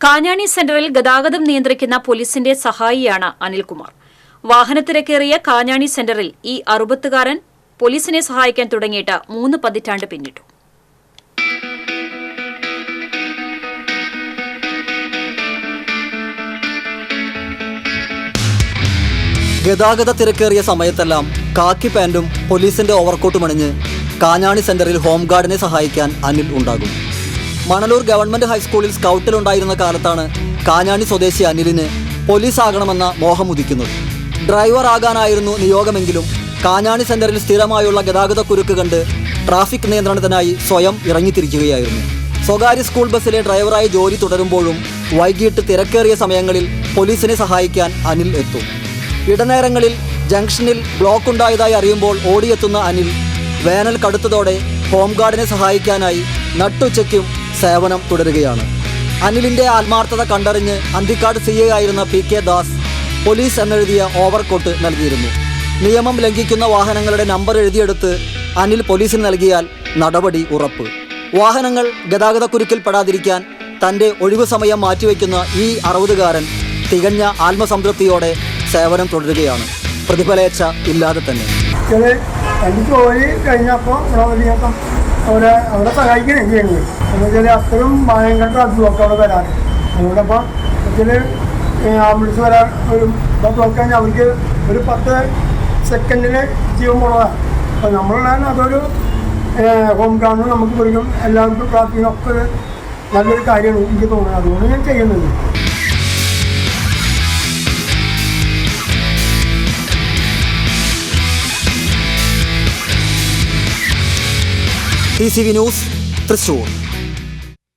കാഞ്ഞാണി സെന്ററിൽ ഗതാഗതം നിയന്ത്രിക്കുന്ന പോലീസിന്റെ സഹായിയാണ് അനിൽകുമാർ. വാഹനത്തിരക്കേറിയ കാഞ്ഞാണി സെന്ററിൽ ഈ അറുപത്തുകാരൻ പോലീസിനെ സഹായിക്കാൻ തുടങ്ങിയിട്ട് മൂന്ന് പതിറ്റാണ്ട് പിന്നിട്ടു. ഗതാഗത തിരക്കേറിയ സമയത്തെല്ലാം കാക്കി പാന്റും പോലീസിന്റെ ഓവർകോട്ടും അണിഞ്ഞ് കാഞ്ഞാണി സെന്ററിൽ ഹോംഗാർഡിനെ സഹായിക്കാൻ അനിൽ ഉണ്ടാകും. മണലൂർ ഗവൺമെന്റ് ഹൈസ്കൂളിൽ സ്കൗട്ടിലുണ്ടായിരുന്ന കാലത്താണ് കാഞ്ഞാണി സ്വദേശി അനിലിന് പോലീസ് ആകണമെന്ന മോഹം ഉദിക്കുന്നത്. ഡ്രൈവർ ആകാനായിരുന്നു നിയോഗമെങ്കിലും കാഞ്ഞാണി സെന്ററിൽ സ്ഥിരമായുള്ള ഗതാഗത കുരുക്ക് കണ്ട് ട്രാഫിക് നിയന്ത്രണത്തിനായി സ്വയം ഇറങ്ങിത്തിരിക്കുകയായിരുന്നു. സ്വകാര്യ സ്കൂൾ ബസ്സിലെ ഡ്രൈവറായി ജോലി തുടരുമ്പോഴും വൈകിട്ട് തിരക്കേറിയ സമയങ്ങളിൽ പോലീസിനെ സഹായിക്കാൻ അനിൽ എത്തും. ഇടനേരങ്ങളിൽ ജംഗ്ഷനിൽ ബ്ലോക്ക് ഉണ്ടായതായി അറിയുമ്പോൾ ഓടിയെത്തുന്ന അനിൽ വേനൽ കടുത്തതോടെ ഹോംഗാർഡിനെ സഹായിക്കാനായി നട്ടുച്ചയ്ക്കും സേവനം തുടരുകയാണ്. അനിലിന്റെ ആത്മാർത്ഥത കണ്ടറിഞ്ഞ് അന്തിക്കാട് സി ആയിരുന്ന പി കെ ദാസ് പോലീസ് എന്നെഴുതിയ ഓവർകോട്ട് നൽകിയിരുന്നു. നിയമം ലംഘിക്കുന്ന വാഹനങ്ങളുടെ നമ്പർ എഴുതിയെടുത്ത് അനിൽ പോലീസിന് നൽകിയാൽ നടപടി ഉറപ്പ്. വാഹനങ്ങൾ ഗതാഗതക്കുരുക്കിൽ പെടാതിരിക്കാൻ തന്റെ ഒഴിവു സമയം മാറ്റിവെക്കുന്ന ഈ അറുപതുകാരൻ തികഞ്ഞ ആത്മസംതൃപ്തിയോടെ സേവനം തുടരുകയാണ്. പ്രതിഫലേച്ഛ ഇല്ലാതെ തന്നെ. എന്റെ ജോലി കഴിഞ്ഞപ്പോൾ ഇവിടെ വലിയപ്പം അവരെ അവരെ സഹായിക്കുകയാണ് ചെയ്യുന്നത്. എന്ന് വെച്ചാൽ അത്രയും ഭയങ്കര അസുഖമൊക്കെ അവിടെ വരാറ്. അതുകൊണ്ടപ്പോൾ ആംബുലൻസ് വരാൻ ഒരു ഇതൊക്കെ നോക്കിക്കഴിഞ്ഞാൽ അവർക്ക് ഒരു പത്ത് സെക്കൻഡിന് ജീവൻ പോണതാണ് അപ്പോൾ നമ്മളുള്ള അതൊരു ഹോം ഗ്രൗണ്ട് നമുക്ക് പിടിക്കും എല്ലാവർക്കും പ്രാർത്ഥിക്കുന്നൊക്കെ ഒരു നല്ലൊരു കാര്യമാണ് എനിക്ക് തോന്നുന്നത്. അതുകൊണ്ട് ഞാൻ ചെയ്യുന്നത്. ECV News, para